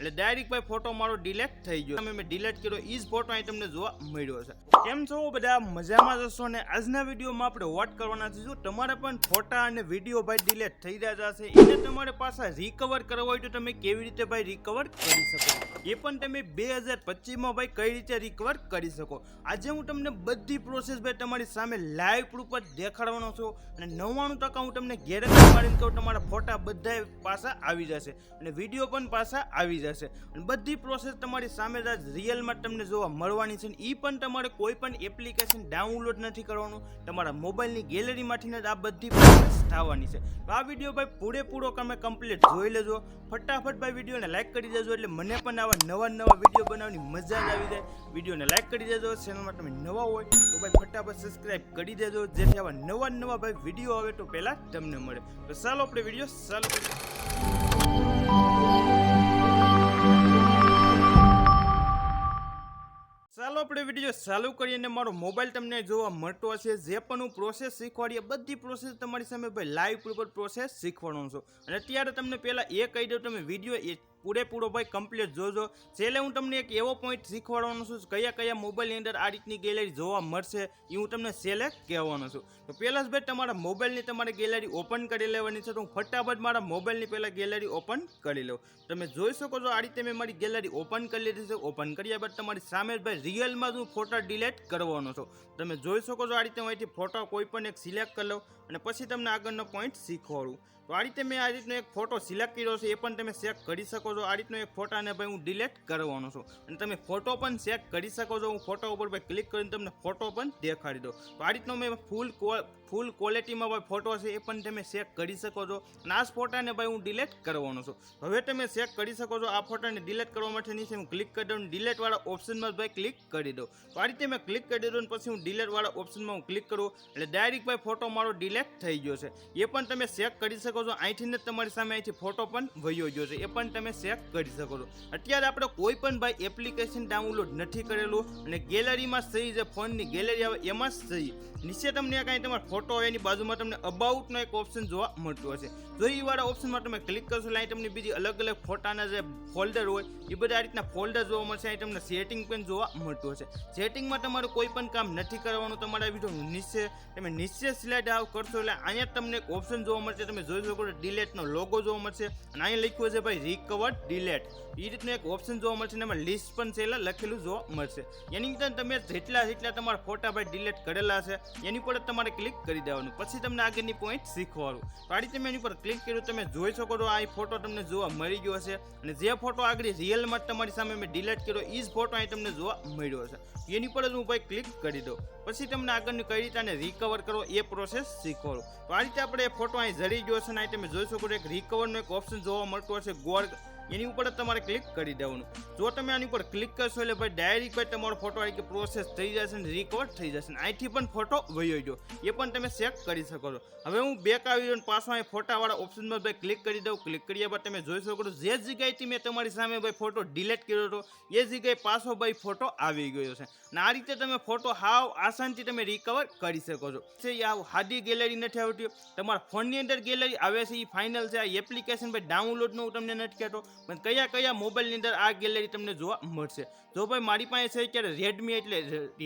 એટલે ડાયરેક્ટ ભાઈ ફોટો મારો ડિલેટ થઈ ગયો. તમે મેં ડિલેટ કર્યો એ જ ફોટો અહીં તમને જોવા મળ્યો છે. કેમ છો બધા? મજામાં જશો ને? આજના વિડીયોમાં આપણે વોટ કરવાના છે. જો તમારે પણ ફોટા અને વીડિયો ભાઈ ડિલેટ થઈ રહ્યા છે એને તમારે પાછા રિકવર કરવા હોય તો તમે કેવી રીતે ભાઈ રિકવર કરી શકો? એ પણ તમે બે હજાર પચીસમાં ભાઈ કઈ રીતે રિકવર કરી શકો? આજે હું તમને બધી પ્રોસેસ ભાઈ તમારી સામે લાઈવ પ્રૂફ જ દેખાડવાનો છું અને નવ્વાણું ટકા હું તમને ગેરંટી મારીને કહું, તમારા ફોટા બધા પાછા આવી જશે અને વીડિયો પણ પાછા આવી જશે. અને બધી પ્રોસેસ તમારી સામે જ રિયલમાં તમને જોવા મળવાની છે. ને એ પણ તમારે કોઈ પણ એપ્લિકેશન ડાઉનલોડ નથી કરવાનું. તમારા મોબાઈલની ગેલેરીમાંથી આ બધી પ્રોસેસ થવાની છે. તો આ વીડિયો ભાઈ પૂરેપૂરો તમે કમ્પ્લીટ જોઈ લેજો. ફટાફટ ભાઈ વિડીયોને લાઈક કરી દેજો એટલે મને પણ આવા નવા નવા વીડિયો બનાવવાની મજા જ આવી જાય. વિડીયોને લાઈક કરી દેજો. ચેનલમાં તમે નવા હોય તો ભાઈ ફટાફટ સબસ્ક્રાઈબ કરી દેજો. જેથી આવા નવા નવા ભાઈ વીડિયો આવે તો પહેલાં તમને મળે. તો ચાલો આપણે વીડિયો ચાલુ કરીએ. વીડિયો ચાલુ કરીને મારો મોબાઈલ તમને જોવા મળતો હશે. જે પણ હું પ્રોસેસ શીખવાડીએ બધી પ્રોસેસ તમારી સામે ભાઈ લાઈવ ઉપર પ્રોસેસ શીખવાડું છું. અને અત્યારે તમને પહેલાં એ કહી દઉં, તમે વીડિયો એ પૂરેપૂરો ભાઈ કમ્પ્લીટ જોજો. છેલ્લે હું તમને એક એવો પોઈન્ટ શીખવાડવાનો છું, કયા કયા મોબાઈલની અંદર આ રીતની ગેલેરી જોવા મળશે એ હું તમને છેલ્લે કહેવાનો છું. તો પહેલાં જ ભાઈ તમારા મોબાઈલની તમારે ગેલેરી ઓપન કરી લેવાની છે, તો હું ફટાફટ મારા મોબાઈલની પહેલાં ગેલેરી ઓપન કરી લઉં. તમે જોઈ શકો છો, આ રીતે મેં મારી ગેલેરી ઓપન કરી લીધી છે. ઓપન કર્યા બાદ તમારી સામે ભાઈ રિયલમાં જ હું ફોટા ડિલેટ કરવાનો છું. તમે જોઈ શકો છો, આ રીતે હું અહીંથી ફોટો કોઈ પણ એક સિલેક્ટ કરી લઉં. અને પછી તમને આગળનો પોઈન્ટ શીખવાડું. તો આ રીતે મેં આ રીતનો એક ફોટો સિલેક્ટ કર્યો છે, એ પણ તમે ચેક કરી શકો છો. આ રીતનો એક ફોટાને ભાઈ હું ડિલેટ કરવાનો છું. અને તમે ફોટો પણ ચેક કરી શકો છો. હું ફોટો ઉપર ભાઈ ક્લિક કરીને તમને ફોટો પણ દેખાડી દઉં. તો આ રીતનો મેં ફૂલ ફૂલ ક્વોલિટીમાં ભાઈ ફોટો છે એ પણ તમે ચેક કરી શકો છો. અને આ ફોટાને ભાઈ હું ડિલેટ કરવાનો છું. હવે તમે ચેક કરી શકો છો, આ ફોટાને ડિલેટ કરવા માટે નીચે હું ક્લિક કરી દઉં ડિલેટવાળા ઓપ્શનમાં ભાઈ ક્લિક કરી દઉં. તો આ રીતે મેં ક્લિક કરી દીધું પછી હું ડિલેટવાળા ઓપ્શનમાં હું ક્લિક કરું. એટલે ડાયરેક્ટ ભાઈ ફોટો મારો ડિલેટ થઈ ગયો છે. એ પણ તમે ચેક કરી શકો છો. અહીંથી જ તમારી સામે અહીંથી ફોટો પણ વયો ગયો છે. એ પણ તમે ચેક કરી શકો છો. અત્યારે આપણે કોઈ પણ ભાઈ એપ્લિકેશન ડાઉનલોડ નથી કરેલું અને ગેલેરીમાં સહી જે ફોનની ગેલેરી આવે એમાં જ સહી. નીચે તમને કાંઈ તમારો ફોટો હોય એની બાજુમાં તમને અબાઉટનો એક ઓપ્શન જોવા મળતું હશે. જો એ વાળા ઓપ્શનમાં તમે ક્લિક કરશો એટલે તમને બીજી અલગ અલગ ફોટાના જે ફોલ્ડર હોય એ બધા રીતના ફોલ્ડર જોવા મળશે. અહીં સેટિંગ પણ જોવા મળતું હશે. સેટિંગમાં તમારું કોઈ પણ કામ નથી કરવાનું. તમારા વીડિયો નિશ્ચય, તમે નિશ્ચય સિલેક્ટ આવ કરશો એટલે અહીંયા તમને એક ઓપ્શન જોવા મળશે. તમે જોઈ શકો છો ડિલેટનો લોગો જોવા મળશે. અને અહીંયા લખ્યું છે ભાઈ રિકવર ડિલેટ એ રીતનું એક ઓપ્શન જોવા મળશે અને એમાં લિસ્ટ પણ છે એટલે લખેલું જોવા મળશે. એની અંદર તમે જેટલા જેટલા તમારા ફોટા ભાઈ ડિલેટ કરેલા છે, એની પર તમારે ક્લિક કરી દેવાનું. પછી તમને આગળની પોઈન્ટ શીખવાડું. તો આ રીતે મેં એની પર ક્લિક કર્યું. તમે જોઈ શકો છો, આ ફોટો તમને જોવા મળી ગયો હશે. અને જે ફોટો આગળ રિયલમાં તમારી સામે મેં ડિલેટ કર્યો એ જ ફોટો અહીં તમને જોવા મળ્યો હશે. એની પર જ હું ભાઈ ક્લિક કરી દઉં. પછી તમને આગળની કઈ રીતે આને રિકવર કરો એ પ્રોસેસ શીખવાડું. તો આ રીતે આપણે ફોટો અહીં જડી ગયો છે અને અહીં તમે જોઈ શકો છો, એક રિકવરનો એક ઓપ્શન જોવા મળતો હશે. ગોળ એની ઉપર તમારે ક્લિક કરી દેવાનું. જો તમે આની ઉપર ક્લિક કરશો એટલે ભાઈ ડાયરેક્ટ તમારો ફોટો આવી કે પ્રોસેસ થઈ જશે ને રિકવર થઈ જશે. ને અહીંથી પણ ફોટો વયો જો એ પણ તમે ચેક કરી શકો છો. હવે હું બેક આવી જાઉં પાછો અહીં ફોટાવાળા ઓપ્શનમાં ભાઈ ક્લિક કરી દઉં. ક્લિક કર્યા બાદ તમે જોઈ શકો છો, જે જગ્યાએથી મેં તમારી સામે ભાઈ ફોટો ડિલેટ કર્યો હતો, એ જગ્યાએ પાછો ભાઈ ફોટો આવી ગયો છે. અને આ રીતે તમે ફોટો હાવ આસાનથી તમે રિકવર કરી શકો છો. છે આ હાદી ગેલેરી નથી આવતી. તમારા ફોનની અંદર ગેલેરી આવે છે એ ફાઇનલ છે. આ એપ્લિકેશન ભાઈ ડાઉનલોડનું હું તમને નથી કહેતો. પણ કયા કયા મોબાઈલની અંદર આ ગેલેરી તમને જોવા મળશે? જો ભાઈ મારી પાસે છે અત્યારે રેડમી એટલે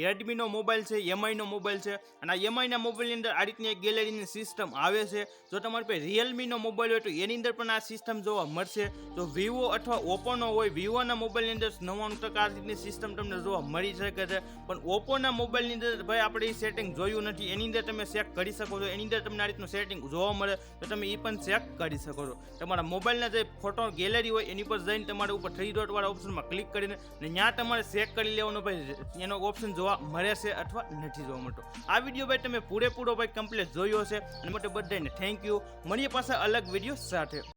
રેડમીનો મોબાઈલ છે એમઆઈનો મોબાઈલ છે અને આ એમઆઈના મોબાઈલની અંદર આ રીતની એક ગેલેરીની સિસ્ટમ આવે છે. જો તમારી પાસે રિયલમીનો મોબાઈલ હોય તો એની અંદર પણ આ સિસ્ટમ જોવા મળશે. જો વિવો અથવા ઓપ્પોનો હોય વિવોના મોબાઈલની અંદર નવ્વાણું ટકા આ રીતની સિસ્ટમ તમને જોવા મળી શકે છે. પણ ઓપ્પોના મોબાઈલની અંદર ભાઈ આપણે એ સેટિંગ જોયું નથી. એની અંદર તમે ચેક કરી શકો છો. એની અંદર તમને આ રીતનું સેટિંગ જોવા મળે તો તમે એ પણ ચેક કરી શકો છો. તમારા મોબાઈલના જે ફોટો ગેલેરી હોય એની પર જઈને તમારે ઉપર થ્રી ડોટ વાળા ઓપ્શનમાં ક્લિક કરીને ને ત્યાં તમારે ચેક કરી લેવાનો ભાઈ, એનો ઓપ્શન જોવા મળે છે અથવા નથી જોવા મળતો. આ વીડિયો ભાઈ તમે પૂરેપૂરો ભાઈ કમ્પ્લીટ જોયો હશે. અને માટે બધાને થેન્ક યુ મળીએ પાસે અલગ વીડિયો સાથે.